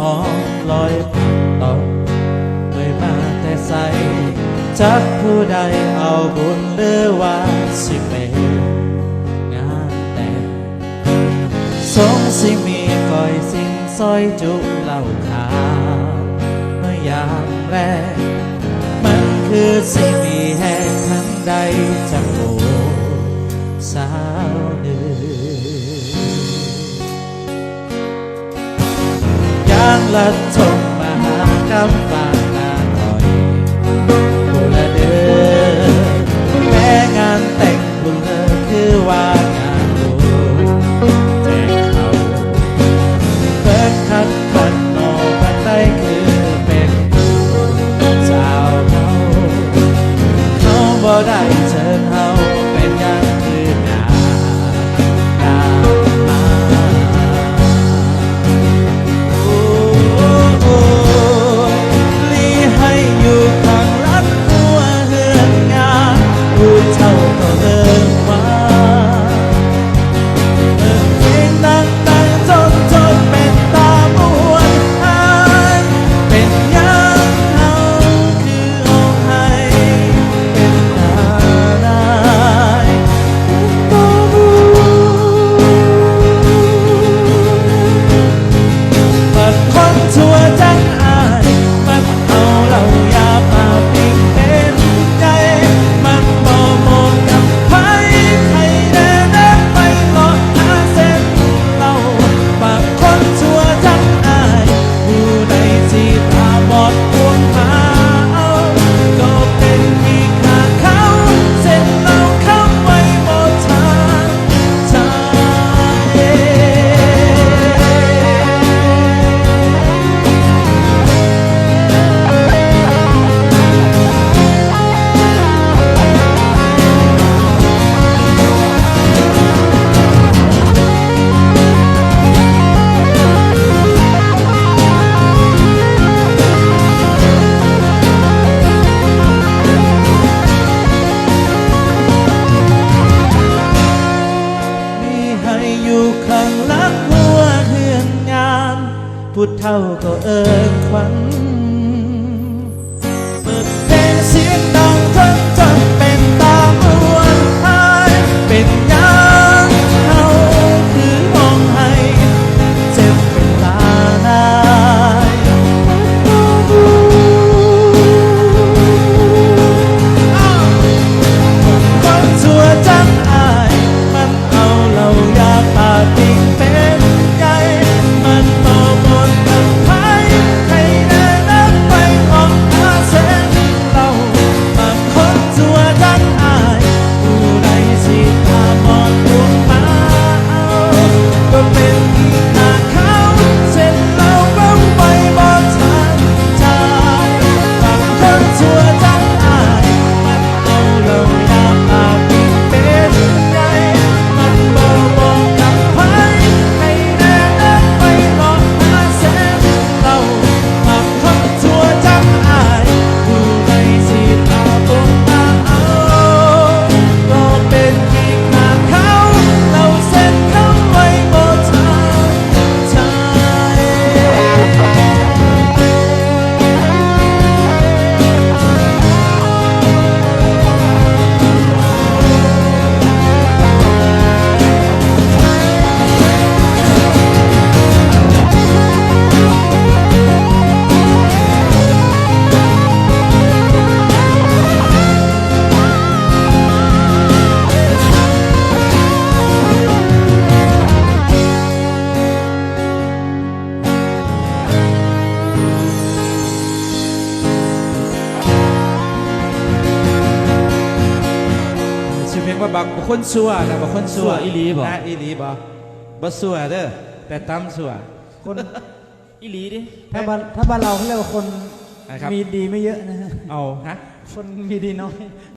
มองลอยผ่าตกลอยมาแต่ใสจักผู้ใดเอาบุญหรือว่าสิเป็นงานแต่งสงสิมีก่อยสิ้นซอยจุเหล่าขาเมื่อยามแรกมันคือสิมีแห่งทั้งใดจักโสาว ละทงมหากรรมฝากนาหน่อยโบละเดินแม้งานแต่ง พุทธเท่าก็เอิญขวัน บางคนสัวนะบางคนสัวอีหลีบ่ะอีหลีบ่บ่สัวเด้อแต่ตำสัวคนอีหลีดิถ้าบ้านถ้าบ้านเราเขาเรียกว่าคนมีดีไม่เยอะนะเอาฮะคนมีดีน้อย